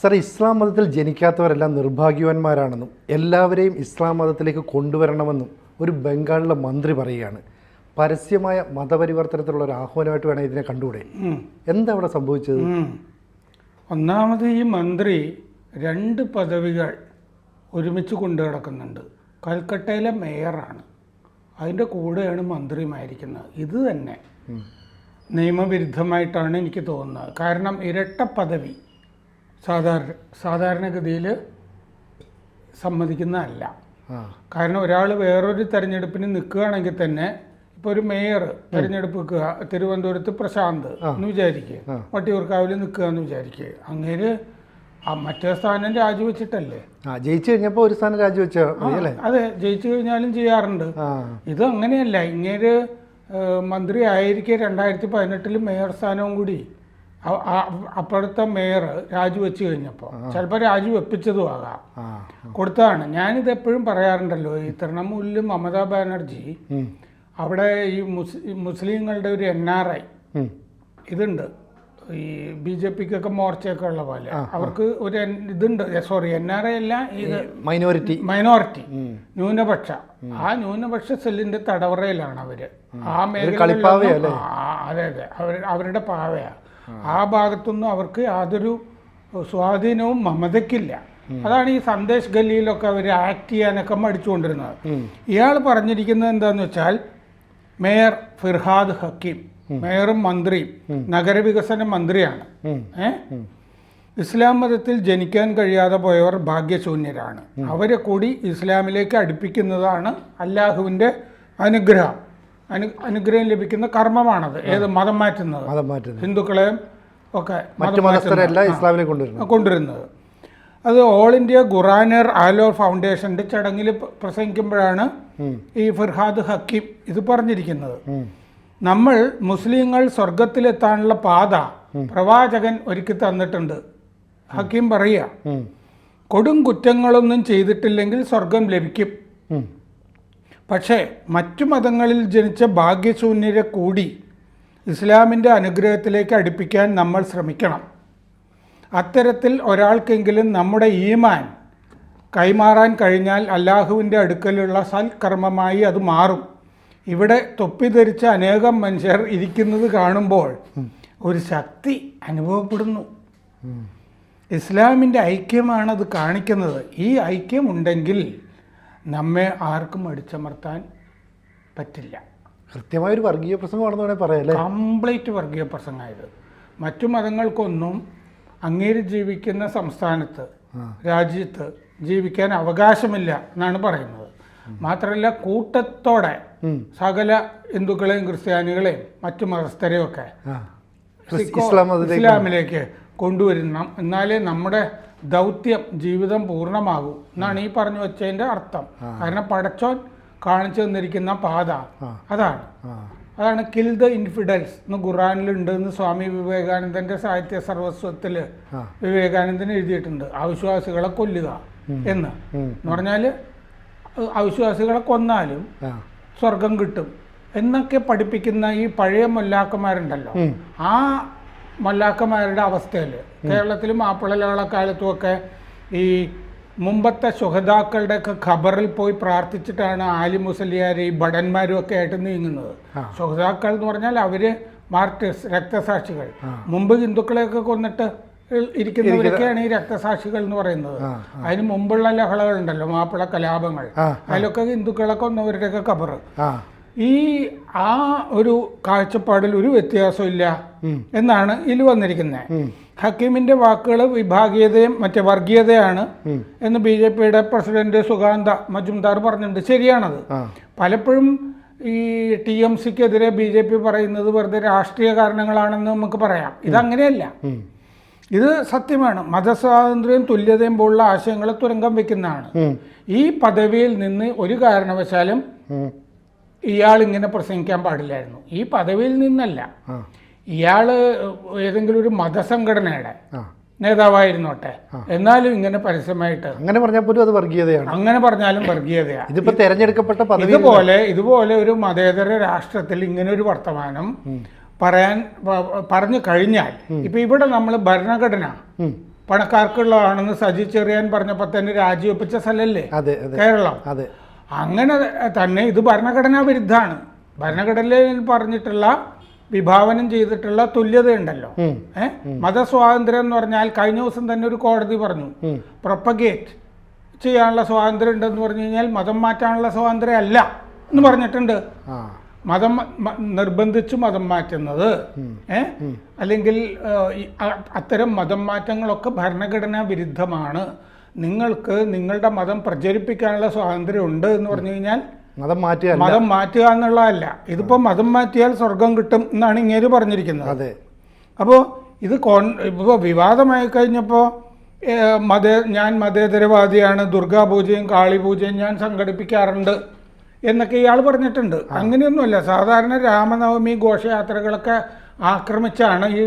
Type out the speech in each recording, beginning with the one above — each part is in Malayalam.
സർ ഇസ്ലാം മതത്തിൽ ജനിക്കാത്തവരെല്ലാം നിർഭാഗ്യവാന്മാരാണെന്നും എല്ലാവരെയും ഇസ്ലാം മതത്തിലേക്ക് കൊണ്ടുവരണമെന്നും ഒരു ബംഗാളിലെ മന്ത്രി പറയുകയാണ്. പരസ്യമായ മതപരിവർത്തനത്തിലുള്ള ഒരു ആഹ്വാനമായിട്ട് വേണം ഇതിനെ കണ്ടുകൂടെ? എന്താ അവിടെ സംഭവിച്ചത്. ഒന്നാമത് ഈ മന്ത്രി രണ്ട് പദവികൾ ഒരുമിച്ച് കൊണ്ടു കിടക്കുന്നുണ്ട് കൽക്കട്ടയിലെ മേയറാണ്. അതിന്റെ കൂടെയാണ് മന്ത്രിയുമായിരിക്കുന്നത്. ഇത് തന്നെ നിയമവിരുദ്ധമായിട്ടാണ് എനിക്ക് തോന്നുന്നത്. കാരണം ഇരട്ട പദവി സാധാരണ സാധാരണഗതിയിൽ സമ്മതിക്കുന്നതല്ല. കാരണം ഒരാൾ വേറൊരു തെരഞ്ഞെടുപ്പിന് നിൽക്കുകയാണെങ്കിൽ തന്നെ ഇപ്പോൾ ഒരു മേയർ തെരഞ്ഞെടുപ്പ് നിൽക്കുക തിരുവനന്തപുരത്ത് പ്രശാന്ത് എന്ന് വിചാരിക്കുക വട്ടിയൂർക്കാവിൽ നിൽക്കുക എന്ന് വിചാരിക്കുക അങ്ങേര് ആ മറ്റേ സ്ഥാനം രാജിവെച്ചിട്ടല്ലേ? ജയിച്ചു കഴിഞ്ഞപ്പോൾ ഒരു സ്ഥാനം രാജിവെച്ച അതെ ജയിച്ചു കഴിഞ്ഞാലും ചെയ്യാറുണ്ട്. ഇത് അങ്ങനെയല്ല. ഇങ്ങേര് മന്ത്രി ആയിരിക്കെ രണ്ടായിരത്തി പതിനെട്ടിൽ മേയർ സ്ഥാനവും കൂടി. അപ്പോഴത്തെ മേയർ രാജിവെച്ച് കഴിഞ്ഞപ്പോൾ ചിലപ്പോൾ രാജിവെപ്പിച്ചതും ആകാം കൊടുത്താണ്. കൊടുത്തതാണ് ഞാനിത് എപ്പോഴും പറയാറുണ്ടല്ലോ ഈ തൃണമൂലിലും മമതാ ബാനർജി അവിടെ ഈ മുസ് മുസ്ലിങ്ങളുടെ ഒരു എൻ ആർ ഐ ഇതുണ്ട്. ഈ ബി ജെ പിക്കൊക്കെ മോർച്ചയൊക്കെ ഉള്ള പോലെ. അവർക്ക് ഒരു ഇതുണ്ട്. സോറി എൻ ആർ ഐ അല്ല ഇത് മൈനോറിറ്റി മൈനോറിറ്റി ന്യൂനപക്ഷ. ആ ന്യൂനപക്ഷ സെല്ലിന്റെ തടവറയിലാണ് അവർ. ആ മേഖല അതെ അതെ. അവർ അവരുടെ പാവയാ. ആ ഭാഗത്തൊന്നും അവർക്ക് യാതൊരു സ്വാധീനവും മമതയ്ക്കില്ല. അതാണ് ഈ സന്ദേശ് ഗല്ലിയിലൊക്കെ അവർ ആക്ട് ചെയ്യാനൊക്കെ മടിച്ചുകൊണ്ടിരുന്നത്. ഇയാൾ പറഞ്ഞിരിക്കുന്നത് എന്താന്ന് വെച്ചാൽ മേയർ ഫിർഹാദ് ഹക്കീം മേയറും മന്ത്രിയും നഗരവികസന മന്ത്രിയാണ്. ഏ? ഇസ്ലാം മതത്തിൽ ജനിക്കാൻ കഴിയാതെ പോയവർ ഭാഗ്യശൂന്യരാണ്. അവരെ കൂടി ഇസ്ലാമിലേക്ക് അടുപ്പിക്കുന്നതാണ് അല്ലാഹുവിന്റെ അനുഗ്രഹം. അനു അനുഗ്രഹം ലഭിക്കുന്ന കർമ്മമാണത്. ഏത് മതം മാറ്റുന്നത്? മതം മാറ്റുന്നത്. ഹിന്ദുക്കളെയും ഒക്കെ മറ്റു മതസ്ഥരെല്ലാം ഇസ്ലാമിലേക്ക് കൊണ്ടുവരുന്നു. കൊണ്ടുവരുന്നത്. അത് ഓൾ ഇന്ത്യ ഖുറാനർ ആലോ ഫൗണ്ടേഷന്റെ ചടങ്ങിൽ പ്ര- പ്രസംഗിക്കുമ്പോഴാണ് ഈ ഫിർഹാദ് ഹക്കീം ഇത് പറഞ്ഞിരിക്കുന്നത്. നമ്മൾ മുസ്ലിങ്ങൾ സ്വർഗത്തിലെത്താനുള്ള പാത പ്രവാചകൻ ഒരുക്കി തന്നിട്ടുണ്ട്. ഹക്കീം പറയുക. കൊടും കുറ്റങ്ങളൊന്നും ചെയ്തിട്ടില്ലെങ്കിൽ സ്വർഗം ലഭിക്കും. പക്ഷേ മറ്റു മതങ്ങളിൽ ജനിച്ച ഭാഗ്യശൂന്യരെ കൂടി ഇസ്ലാമിന്റെ അനുഗ്രഹത്തിലേക്ക് അടുപ്പിക്കാൻ നമ്മൾ ശ്രമിക്കണം. അത്തരത്തിൽ ഒരാൾക്കെങ്കിലും നമ്മുടെ ഈമാൻ കൈമാറാൻ കഴിഞ്ഞാൽ അല്ലാഹുവിന്റെ അടുക്കലുള്ള സൽക്കർമ്മമായി അത് മാറും. ഇവിടെ തൊപ്പി ധരിച്ച അനേകം മനുഷ്യർ ഇരിക്കുന്നത് കാണുമ്പോൾ ഒരു ശക്തി അനുഭവപ്പെടുന്നു. ഇസ്ലാമിന്റെ ഐക്യമാണത് കാണിക്കുന്നത്. ഈ ഐക്യമുണ്ടെങ്കിൽ നമ്മെ ആർക്കും അടിച്ചമർത്താൻ പറ്റില്ല. കൃത്യമായ ഒരു വർഗീയ പ്രസംഗമാണെന്ന് വേണേൽ പറയാം കംപ്ലീറ്റ് വർഗീയ പ്രസംഗമായത്. മറ്റു മതങ്ങൾക്കൊന്നും അങ്ങേര് ജീവിക്കുന്ന സംസ്ഥാനത്ത് രാജ്യത്ത് ജീവിക്കാൻ അവകാശമില്ല എന്നാണ് പറയുന്നത്. മാത്രമല്ല കൂട്ടത്തോടെ. സകല ഹിന്ദുക്കളെയും ക്രിസ്ത്യാനികളെയും മറ്റു മതസ്ഥരെയും ഒക്കെ ഇസ്ലാമിലേക്ക് കൊണ്ടുവരണം. എന്നാലേ നമ്മുടെ ദൗത്യം ജീവിതം പൂർണമാകൂ എന്നാണ് ഈ പറഞ്ഞു വെച്ചതിന്റെ അർത്ഥം. കാരണം പടച്ചോൻ കാണിച്ചു തന്നിരിക്കുന്ന പാത അതാണ്. അതാണ് കിൽ ദ ഇൻഫിഡൽസ് എന്ന് ഖുറാനിലുണ്ട് എന്ന് സ്വാമി വിവേകാനന്ദന്റെ സാഹിത്യ സർവസ്വത്തിൽ വിവേകാനന്ദൻ എഴുതിയിട്ടുണ്ട്. അവിശ്വാസികളെ കൊല്ലുക എന്ന്. പറഞ്ഞാൽ എന്ന് പറഞ്ഞാൽ അവിശ്വാസികളെ കൊന്നാലും സ്വർഗം കിട്ടും എന്നൊക്കെ പഠിപ്പിക്കുന്ന ഈ പഴയ മൊല്ലാക്കന്മാരുണ്ടല്ലോ. ആ മൊല്ലാക്കന്മാരുടെ അവസ്ഥയിൽ. കേരളത്തിലും മാപ്പിള ഒക്കെ ഈ മുമ്പത്തെ സുഹതാക്കളുടെ ഒക്കെ ഖബറിൽ പോയി പ്രാർത്ഥിച്ചിട്ടാണ് ആലി മുസലിയാർ ഈ ഭടന്മാരും ഒക്കെ ആയിട്ട് നീങ്ങുന്നത്. സുഹതാക്കൾ എന്ന് പറഞ്ഞാൽ അവർ മാർട്ടിസ് രക്തസാക്ഷികൾ. മുമ്പ് ഹിന്ദുക്കളെയൊക്കെ കൊന്നിട്ട് ഇരിക്കുന്നവരൊക്കെയാണ് ഈ രക്തസാക്ഷികൾ എന്ന് പറയുന്നത്. അതിന് മുമ്പുള്ള ലഹളകളുണ്ടല്ലോ മാപ്പിള കലാപങ്ങൾ. അതിലൊക്കെ ഹിന്ദുക്കളെ കൊന്നവരുടെയൊക്കെ ഖബർ ഈ ആ ഒരു കാഴ്ചപ്പാടിൽ ഒരു വ്യത്യാസമില്ല എന്നാണ് ഇതിൽ വന്നിരിക്കുന്നത്. ഹക്കീമിന്റെ വാക്കുകൾ വിഭാഗീയതയും മറ്റേ വർഗീയതയാണ് എന്ന് ബി ജെ പിയുടെ പ്രസിഡന്റ് സുഗാന്ത മജുംദാർ പറഞ്ഞിട്ടുണ്ട്. ശരിയാണത്. പലപ്പോഴും ഈ ടി എം സിക്കെതിരെ ബി ജെ പി പറയുന്നത് വെറുതെ രാഷ്ട്രീയ കാരണങ്ങളാണെന്ന് നമുക്ക് പറയാം. ഇതങ്ങനെയല്ല. ഇത് സത്യമാണ്. മതസ്വാതന്ത്ര്യം തുല്യതയും പോലുള്ള ആശയങ്ങളെ തുരങ്കം വെക്കുന്നതാണ്. ഈ പദവിയിൽ നിന്ന് ഒരു കാരണവശാലും. ഇയാൾ ഇങ്ങനെ പ്രസംഗിക്കാൻ പാടില്ലായിരുന്നു. ഈ പദവിയിൽ നിന്നല്ല. ഇയാൾ ഇയാൾ ഏതെങ്കിലും ഒരു മതസംഘടനയുടെ നേതാവായിരുന്നോട്ടെ. എന്നാലും ഇങ്ങനെ പരസ്യമായിട്ട് അങ്ങനെ പറഞ്ഞാൽ പോലും അത് വർഗീയതയാണ്. അങ്ങനെ പറഞ്ഞാലും വർഗീയതയാണ് ഇതിപ്പോ തെരഞ്ഞെടുക്കപ്പെട്ട പദവി ഇതുപോലെ ഇതുപോലെ ഒരു മതേതര രാഷ്ട്രത്തിൽ ഇങ്ങനെ ഒരു വർത്തമാനം പറയാൻ പറഞ്ഞു കഴിഞ്ഞാൽ ഇപ്പൊ ഇവിടെ നമ്മൾ ഭരണഘടന. പണക്കാർക്കുള്ളതാണെന്ന് സജി ചെറിയാൻ പറഞ്ഞപ്പോൾ തന്നെ രാജിവെപ്പിച്ച സ്ഥലല്ലേ? കേരളം. അതെ. അങ്ങനെ തന്നെ ഇത് ഭരണഘടനാ വിരുദ്ധമാണ്. ഭരണഘടനയിൽ പറഞ്ഞിട്ടുള്ള വിഭാവനം ചെയ്തിട്ടുള്ള തുല്യതയുണ്ടല്ലോ. ഉം. ഏ? മതസ്വാതന്ത്ര്യം എന്ന് പറഞ്ഞാൽ കഴിഞ്ഞ ദിവസം തന്നെ ഒരു കോടതി പറഞ്ഞു. പ്രൊപ്പഗേറ്റ് ചെയ്യാനുള്ള സ്വാതന്ത്ര്യം ഉണ്ടെന്ന് പറഞ്ഞു കഴിഞ്ഞാൽ മതം മാറ്റാനുള്ള സ്വാതന്ത്ര്യം അല്ല എന്ന് പറഞ്ഞിട്ടുണ്ട്. മതം നിർബന്ധിച്ച് മതം മാറ്റുന്നത്. ഏ? അല്ലെങ്കിൽ ഏഹ്, അത്തരം മതം മാറ്റങ്ങളൊക്കെ ഭരണഘടനാ വിരുദ്ധമാണ്. നിങ്ങൾക്ക് നിങ്ങളുടെ മതം പ്രചരിപ്പിക്കാനുള്ള സ്വാതന്ത്ര്യം ഉണ്ട് എന്ന് പറഞ്ഞു കഴിഞ്ഞാൽ മതം മാറ്റുക മതം മാറ്റുക എന്നുള്ളതല്ല. ഇതിപ്പോ മതം മാറ്റിയാൽ സ്വർഗം കിട്ടും എന്നാണ് ഇങ്ങേര് പറഞ്ഞിരിക്കുന്നത്. അതെ. അപ്പോൾ ഇത് കോൺ ഇപ്പോൾ വിവാദമായി കഴിഞ്ഞപ്പോൾ മത ഞാൻ മതേതരവാദിയാണ് ദുർഗാപൂജയും കാളിപൂജയും ഞാൻ സംഘടിപ്പിക്കാറുണ്ട് എന്നൊക്കെ ഇയാൾ പറഞ്ഞിട്ടുണ്ട്. അങ്ങനെയൊന്നുമല്ല. സാധാരണ രാമനവമി ഘോഷയാത്രകളൊക്കെ ആക്രമിച്ചാണ് ഈ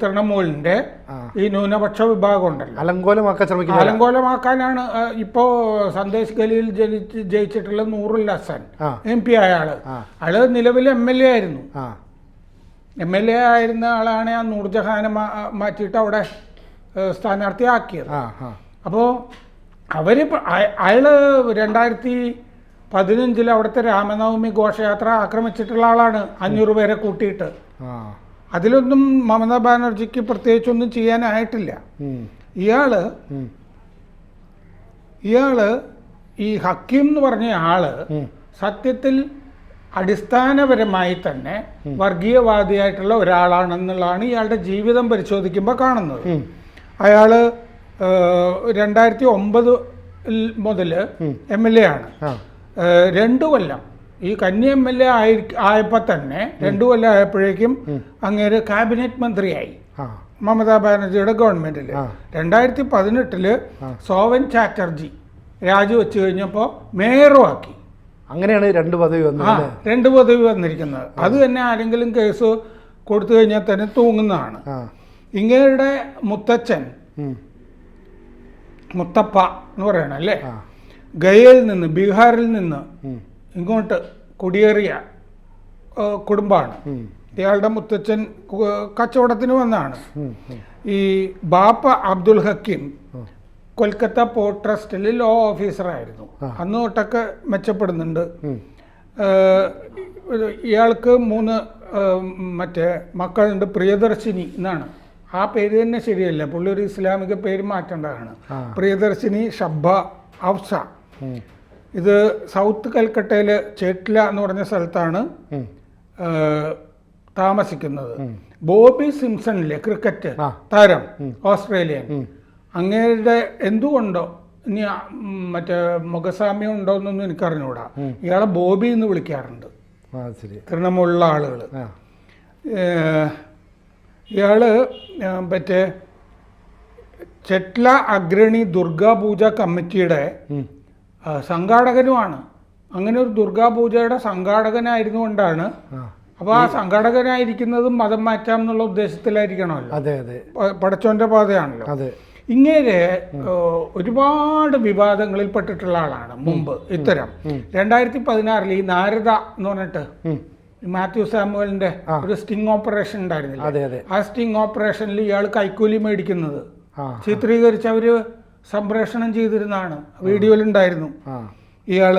തൃണമൂലിന്റെ ഈ ന്യൂനപക്ഷ വിഭാഗം ഉണ്ടല്ലോ അലങ്കോലമാക്കാൻ ശ്രമിക്കുന്നത്. അലങ്കോലമാക്കാനാണ് ഇപ്പോ സന്ദേശ് ഗലിയിൽ ജനിച്ച് ജയിച്ചിട്ടുള്ള നൂറുൽ ഹസൻ. എം പി അയാൾ അയാൾ നിലവിൽ എം എൽ എ ആയിരുന്നു. എം എൽ എ ആയിരുന്ന ആളാണ് ആ നൂർജഹാനെ മാറ്റിയിട്ട് അവിടെ സ്ഥാനാർത്ഥിയാക്കിയത്. അപ്പോ അവർ അപ്പോൾ അവർ അയാൾ രണ്ടായിരത്തി പതിനഞ്ചിൽ അവിടുത്തെ രാമനവമി ഘോഷയാത്ര ആക്രമിച്ചിട്ടുള്ള ആളാണ്. അഞ്ഞൂറ് പേരെ കൂട്ടിയിട്ട്. അതിലൊന്നും മമതാ ബാനർജിക്ക് പ്രത്യേകിച്ചൊന്നും ചെയ്യാനായിട്ടില്ല. ഇയാൾ. ഇയാൾ ഈ ഹക്കീം എന്ന് പറഞ്ഞ ആൾ സത്യത്തിൽ അടിസ്ഥാനപരമായി തന്നെ വർഗീയവാദിയായിട്ടുള്ള ഒരാളാണെന്നുള്ളതാണ് ഇയാളുടെ ജീവിതം പരിശോധിക്കുമ്പോൾ കാണുന്നത്. അയാൾ രണ്ടായിരത്തി ഒമ്പത് മുതൽ എം എൽ എ ആണ്. രണ്ടു കൊല്ലം ഈ കന്നി എം എൽ എ ആയി ആയപ്പോൾ തന്നെ രണ്ടു കൊല്ലം ആയപ്പോഴേക്കും അങ്ങേര് കാബിനറ്റ് മന്ത്രിയായി. മമതാ ബാനർജിയുടെ ഗവൺമെന്റിൽ. രണ്ടായിരത്തി പതിനെട്ടിൽ സോവൻ ചാറ്റർജി രാജിവെച്ചു കഴിഞ്ഞപ്പോൾ മേയറും ആക്കി അങ്ങനെയാണ് രണ്ട് പദവി വന്നത് രണ്ട് പദവി വന്നിരിക്കുന്നത്. അത് തന്നെ ആരെങ്കിലും കേസ് കൊടുത്തു കഴിഞ്ഞാൽ തന്നെ തൂങ്ങുന്നതാണ്. ഇങ്ങയുടെ മുത്തച്ഛൻ. മുത്തപ്പ എന്ന് പറയണല്ലേ ഗയയിൽ നിന്ന് ബീഹാറിൽ നിന്ന്. ഇങ്ങോട്ട് കുടിയേറിയ കുടുംബമാണ്. ഇയാളുടെ മുത്തച്ഛൻ കച്ചവടത്തിന് വന്നാണ്. ഈ ബാപ്പ അബ്ദുൽ ഹക്കീം കൊൽക്കത്ത പോർട്ട് ട്രസ്റ്റിൽ ലോ ഓഫീസറായിരുന്നു അന്ന് തൊട്ടൊക്കെ മെച്ചപ്പെടുന്നുണ്ട്. ഇയാൾക്ക് മൂന്ന് മറ്റേ മക്കളുണ്ട് പ്രിയദർശിനി എന്നാണ്. ആ പേര് തന്നെ ശരിയല്ല. പുള്ളി ഒരു ഇസ്ലാമിക പേര് മാറ്റേണ്ടതാണ്. പ്രിയദർശിനി ഷബ്ബ ഹഫ്സ ഉം. ഇത് സൗത്ത് കൽക്കട്ടയിലെ ചേട്ട്ല എന്ന് പറഞ്ഞ സ്ഥലത്താണ് താമസിക്കുന്നത്. ബോബി സിംസണിലെ ക്രിക്കറ്റ് താരം ഓസ്ട്രേലിയൻ. അങ്ങയുടെ അങ്ങേരുടെ എന്തുകൊണ്ടോ ഇനി മറ്റേ മുഖസാമ്യം ഉണ്ടോ എന്നൊന്നും എനിക്കറിഞ്ഞൂടാ. ഇയാളെ ബോബി എന്ന് വിളിക്കാറുണ്ട്. തൃണമുള്ള ആളുകൾ ഇയാൾ മറ്റേ ചെട്ല അഗ്രണി ദുർഗാ പൂജ കമ്മിറ്റിയുടെ സംഘാടകനുമാണ്. അങ്ങനെ ഒരു ദുർഗാപൂജയുടെ സംഘാടകനായിരുന്നു കൊണ്ടാണ് ആ. അപ്പോൾ ആ സംഘാടകനായിരിക്കുന്നതും മതം മാറ്റാം എന്നുള്ള ഉദ്ദേശത്തിലായിരിക്കണമല്ലോ. അതെ അതെ. പടച്ചോന്റെ പാതയാണല്ലോ. അതെ. ഇങ്ങനെ ഒരുപാട് വിവാദങ്ങളിൽ പെട്ടിട്ടുള്ള ആളാണ് മുമ്പ് ഇത്തരം. രണ്ടായിരത്തി പതിനാറിൽ ഈ നാരദ എന്ന് പറഞ്ഞിട്ട് മാത്യു സാമുവലിന്റെ ഒരു സ്റ്റിംഗ് ഓപ്പറേഷൻ ഉണ്ടായിരുന്നില്ല? ആ സ്റ്റിംഗ് ഓപ്പറേഷനിൽ ഇയാൾ കൈക്കൂലി മേടിക്കുന്നത്. ചിത്രീകരിച്ചവര് ചിത്രീകരിച്ച് അവർ സംപ്രേഷണം ചെയ്തിരുന്നതാണ്. വീഡിയോയിലുണ്ടായിരുന്നു. ഇയാൾ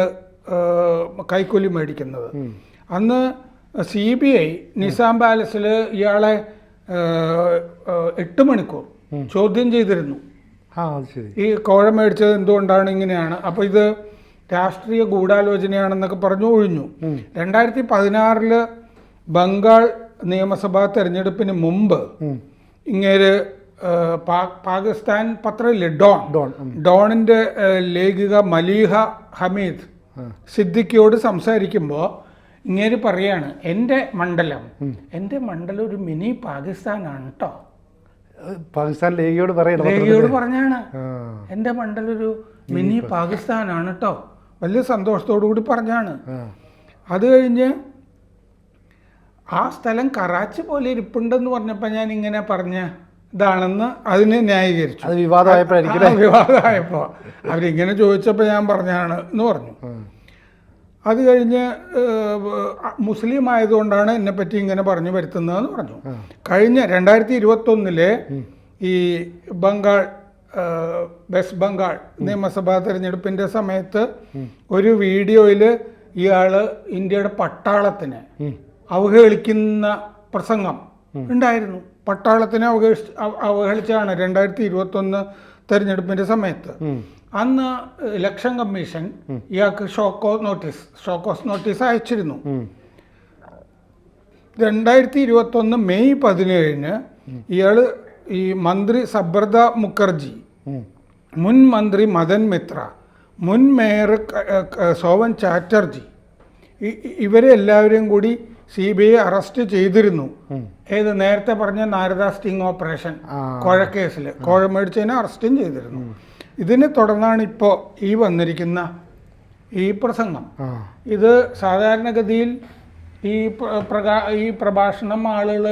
കൈക്കൂലി മേടിക്കുന്നത്. അന്ന് സി ബി ഐ നിസാം പാലസിൽ ഇയാളെ എട്ട് മണിക്കൂർ ചോദ്യം ചെയ്തിരുന്നു. ഈ കോഴ മേടിച്ചത് എന്തുകൊണ്ടാണ് ഇങ്ങനെയാണ്? അപ്പോൾ ഇത് രാഷ്ട്രീയ ഗൂഢാലോചനയാണെന്നൊക്കെ പറഞ്ഞു ഒഴിഞ്ഞു. രണ്ടായിരത്തി പതിനാറിൽ ബംഗാൾ നിയമസഭാ തെരഞ്ഞെടുപ്പിന് മുമ്പ് ഇങ്ങനെ ഇങ്ങേര് പാകിസ്ഥാൻ പത്രമില്ലേ ഡോൺ. ഡോൺ ഡോണിന്റെ ലേഖിക മലീഹ ഹമീദ് സിദ്ദിഖിയോട് സംസാരിക്കുമ്പോൾ ഇങ്ങനെ പറയാണ് എന്റെ മണ്ഡലം എന്റെ മണ്ഡലം ഒരു മിനി പാകിസ്ഥാനാണ് കേട്ടോ പാകിസ്ഥാൻ ലേഖിയോട് പറയണം ലേഖിയോട് പറഞ്ഞാണ് എന്റെ മണ്ഡലം ഒരു മിനി പാകിസ്ഥാനാണ് കേട്ടോ വലിയ സന്തോഷത്തോടു കൂടി പറഞ്ഞാണ്. അത് കഴിഞ്ഞ് ആ സ്ഥലം കറാച്ചി പോലെ ഇരിപ്പുണ്ടെന്ന് പറഞ്ഞപ്പോൾ ഞാൻ ഇങ്ങനെ പറഞ്ഞ ഇതാണെന്ന് അതിനെ ന്യായീകരിച്ചു. അത് വിവാദമായപ്പോഴായിരിക്കും വിവാദമായപ്പോൾ അവരിങ്ങനെ ചോദിച്ചപ്പോൾ ഞാൻ പറഞ്ഞാണ് എന്ന് പറഞ്ഞു. അത് കഴിഞ്ഞ് മുസ്ലിം ആയതുകൊണ്ടാണ് എന്നെപ്പറ്റി ഇങ്ങനെ പറഞ്ഞു വരുത്തുന്നതെന്ന് പറഞ്ഞു. കഴിഞ്ഞ രണ്ടായിരത്തി ഇരുപത്തൊന്നിലെ ഈ ബംഗാൾ വെസ്റ്റ് ബംഗാൾ നിയമസഭാ തെരഞ്ഞെടുപ്പിന്റെ സമയത്ത് ഒരു വീഡിയോയിൽ ഇയാൾ ഇന്ത്യയുടെ പട്ടാളത്തിനെ അവഹേളിക്കുന്ന പ്രസംഗം ഉണ്ടായിരുന്നു. പട്ടാളത്തിനെ അവഹേളിച്ച് അവ- അവഹേളിച്ചാണ് രണ്ടായിരത്തി ഇരുപത്തൊന്ന് തെരഞ്ഞെടുപ്പിന്റെ സമയത്ത്. അന്ന് ഇലക്ഷൻ കമ്മീഷൻ ഇയാൾക്ക് ഷോക്കോ നോട്ടീസ് ഷോക്കോസ് നോട്ടീസ് അയച്ചിരുന്നു. രണ്ടായിരത്തി ഇരുപത്തൊന്ന് മെയ് പതിനേഴിന് ഇയാൾ ഈ മന്ത്രി സബ്രത മുഖർജി മുൻ മന്ത്രി മദൻ മിത്ര മുൻ മേയർ സോവൻ ചാറ്റർജി ഇവരെ എല്ലാവരെയും കൂടി സി ബി ഐ അറസ്റ്റ് ചെയ്തിരുന്നു. ഏത് നേരത്തെ പറഞ്ഞ നാരദ സ്റ്റിംഗ് ഓപ്പറേഷൻ കോഴക്കേസിൽ കോഴ മേടിച്ചതിനെ അറസ്റ്റും ചെയ്തിരുന്നു. ഇതിനെ തുടർന്നാണ് ഇപ്പോൾ ഈ വന്നിരിക്കുന്ന ഈ പ്രസംഗം. ഇത് സാധാരണഗതിയിൽ ഈ പ്രകാ ഈ പ്രഭാഷണം ആളുകൾ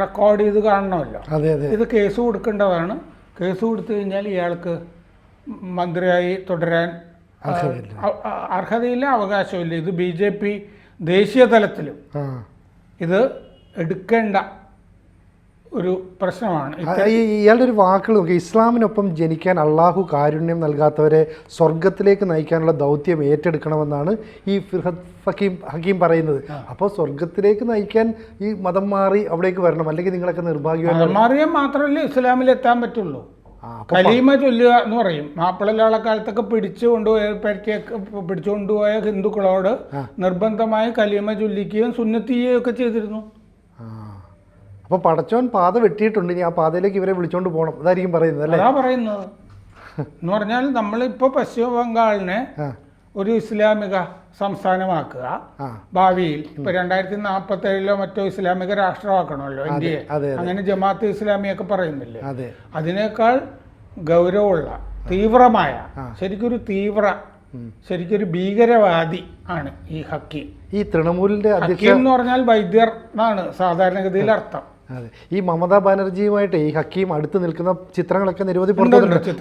റെക്കോർഡ് ചെയ്ത് കാണണമല്ലോ. അതെ അതെ. ഇത് കേസ് കൊടുക്കേണ്ടതാണ്. കേസ് കൊടുത്തു കഴിഞ്ഞാൽ ഇയാൾക്ക് മന്ത്രിയായി തുടരാൻ അർഹതയില്ല. അവകാശമില്ല. ഇത് ബി ജെ പി ദേശീയ തലത്തിലും ഇത് എടുക്കേണ്ട ഒരു പ്രശ്നമാണ്. ഇയാളുടെ ഒരു വാക്കുകൾ നോക്കി. ഇസ്ലാമിനൊപ്പം ജനിക്കാൻ അള്ളാഹു കാരുണ്യം നൽകാത്തവരെ സ്വർഗത്തിലേക്ക് നയിക്കാനുള്ള ദൗത്യം ഏറ്റെടുക്കണമെന്നാണ് ഈ ഫിർഹദ് ഫക്കീം ഹക്കീം പറയുന്നത്. അപ്പോൾ സ്വർഗത്തിലേക്ക് നയിക്കാൻ ഈ മതം മാറി അവിടേക്ക് വരണം. അല്ലെങ്കിൽ നിങ്ങളൊക്കെ നിർഭാഗ്യം മാറിയാൽ മാത്രമല്ലേ ഇസ്ലാമിൽ എത്താൻ പറ്റുള്ളൂ. കലീമ ചൊല്ലുക എന്ന് പറയും. മാപ്പിളലാള കാലത്തൊക്കെ പിടിച്ചു കൊണ്ടുപോയ പറ്റിയ പിടിച്ചു കൊണ്ടുപോയ ഹിന്ദുക്കളോട് നിർബന്ധമായി കലീമ ചൊല്ലിക്കുകയും സുന്നത്തിയുകയും ഒക്കെ ചെയ്തിരുന്നു. അപ്പോൾ പടച്ചോൻ പാത വെട്ടിയിട്ടുണ്ട്. ഇനി ആ പാതയിലേക്ക് ഇവരെ വിളിച്ചോണ്ട് പോകണം അതായിരിക്കും പറയുന്നത് അല്ലേ? അതാ പറയുന്നത്. എന്ന് പറഞ്ഞാൽ നമ്മളിപ്പോൾ പശ്ചിമ ബംഗാളിനെ ഒരു ഇസ്ലാമിക സംസ്ഥാനമാക്കുക. ഭാവിയിൽ ഇപ്പൊ രണ്ടായിരത്തി നാൽപ്പത്തി ഏഴിലോ മറ്റോ ഇസ്ലാമിക രാഷ്ട്രമാക്കണമല്ലോ ഇന്ത്യയെ. അങ്ങനെ ജമാഅത്ത് ഇസ്ലാമിയൊക്കെ പറയുന്നില്ലേ? അതെ. അതിനേക്കാൾ ഗൗരവമുള്ള തീവ്രമായ ശരിക്കൊരു തീവ്ര ശരിക്കൊരു ഭീകരവാദി ആണ് ഈ ഹക്കീം. ഈ തൃണമൂലിന്റെ ഹക്കീം എന്ന് പറഞ്ഞാൽ വൈദ്യർ എന്നാണ് സാധാരണഗതിയിൽ അർത്ഥം. അതെ. ഈ മമതാ ബാനർജിയുമായിട്ട് ഈ ഹക്കീം അടുത്ത് നിൽക്കുന്ന ചിത്രങ്ങളൊക്കെ നിരവധി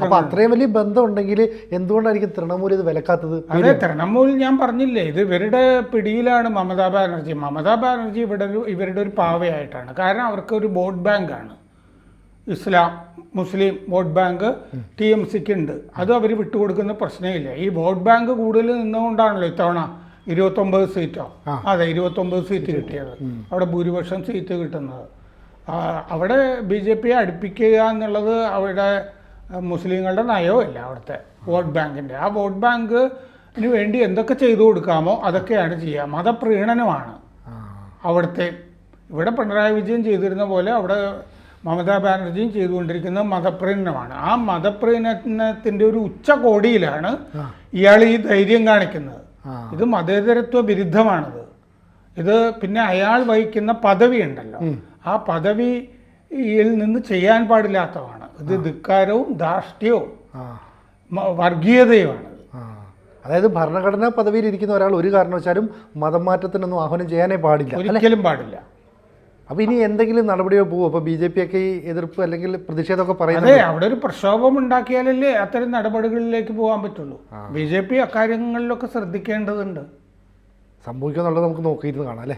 അപ്പൊ അത്രയും വലിയ ബന്ധം ഉണ്ടെങ്കിൽ എന്തുകൊണ്ടായിരിക്കും തൃണമൂൽ ഇത് വിലക്കാത്തത്? അതെ തൃണമൂൽ ഞാൻ പറഞ്ഞില്ലേ ഇത് ഇവരുടെ പിടിയിലാണ് മമതാ ബാനർജി. മമതാ ബാനർജി ഇവിടെ ഒരു ഇവരുടെ ഒരു പാവയായിട്ടാണ്. കാരണം അവർക്ക് ഒരു വോട്ട് ആണ് ഇസ്ലാം മുസ്ലിം വോട്ട് ബാങ്ക് ടി എം സിക്ക് ഉണ്ട്. അത് അവർ വിട്ടുകൊടുക്കുന്ന പ്രശ്നമില്ല. ഈ വോട്ട് ബാങ്ക് കൂടുതൽ നിന്നുകൊണ്ടാണല്ലോ ഇത്തവണ ഇരുപത്തൊമ്പത് സീറ്റോ? അതെ ഇരുപത്തൊമ്പത് സീറ്റ് കിട്ടിയത്. അവിടെ ഭൂരിപക്ഷം സീറ്റ് കിട്ടുന്നത്. അവിടെ ബി ജെ പിയെ അടുപ്പിക്കുക എന്നുള്ളത് അവിടെ മുസ്ലിങ്ങളുടെ നയമല്ല അവിടുത്തെ വോട്ട് ബാങ്കിന്റെ. ആ വോട്ട് ബാങ്കിന് വേണ്ടി എന്തൊക്കെ ചെയ്തു കൊടുക്കാമോ അതൊക്കെയാണ് ചെയ്യുക. മതപ്രീണനമാണ് അവിടുത്തെ. ഇവിടെ പിണറായി വിജയൻ ചെയ്തിരുന്ന പോലെ അവിടെ മമതാ ബാനർജിയും ചെയ്തുകൊണ്ടിരിക്കുന്നത് മതപ്രീണനമാണ്. ആ മതപ്രീണനത്തിന്റെ ഒരു ഉച്ചകോടിയിലാണ് ഇയാൾ ഈ ധൈര്യം കാണിക്കുന്നത്. ഇത് മതേതരത്വ വിരുദ്ധമാണിത്. ഇത് പിന്നെ അയാൾ വഹിക്കുന്ന പദവി ഉണ്ടല്ലോ ആ പദവിയിൽ നിന്ന് ചെയ്യാൻ പാടില്ലാത്തതാണ്. ഇത് ധിക്കാരവും ധാർഷ്ട്യവും വർഗീയതയുമാണ്. ആ. അതായത് ഭരണഘടനാ പദവിയിൽ ഇരിക്കുന്ന ഒരാൾ ഒരു കാരണവശാലും മതം മാറ്റത്തിനൊന്നും ആഹ്വാനം ചെയ്യാനേ പാടില്ല ഒരിക്കലും പാടില്ല. അപ്പൊ ഇനി എന്തെങ്കിലും നടപടിയോ പോകും അപ്പൊ ബി ജെ പി ഒക്കെ ഈ എതിർപ്പ് അല്ലെങ്കിൽ പ്രതിഷേധമൊക്കെ പറയുന്നത് അതെ അവിടെ ഒരു പ്രക്ഷോഭം ഉണ്ടാക്കിയാലല്ലേ അത്തരം നടപടികളിലേക്ക് പോകാൻ പറ്റുള്ളൂ. ബി ജെ പി അക്കാര്യങ്ങളിലൊക്കെ ശ്രദ്ധിക്കേണ്ടതുണ്ട്. സംഭവിക്കുമെന്നുള്ളത് നമുക്ക് നോക്കിയിരുന്ന് കാണാം അല്ലേ?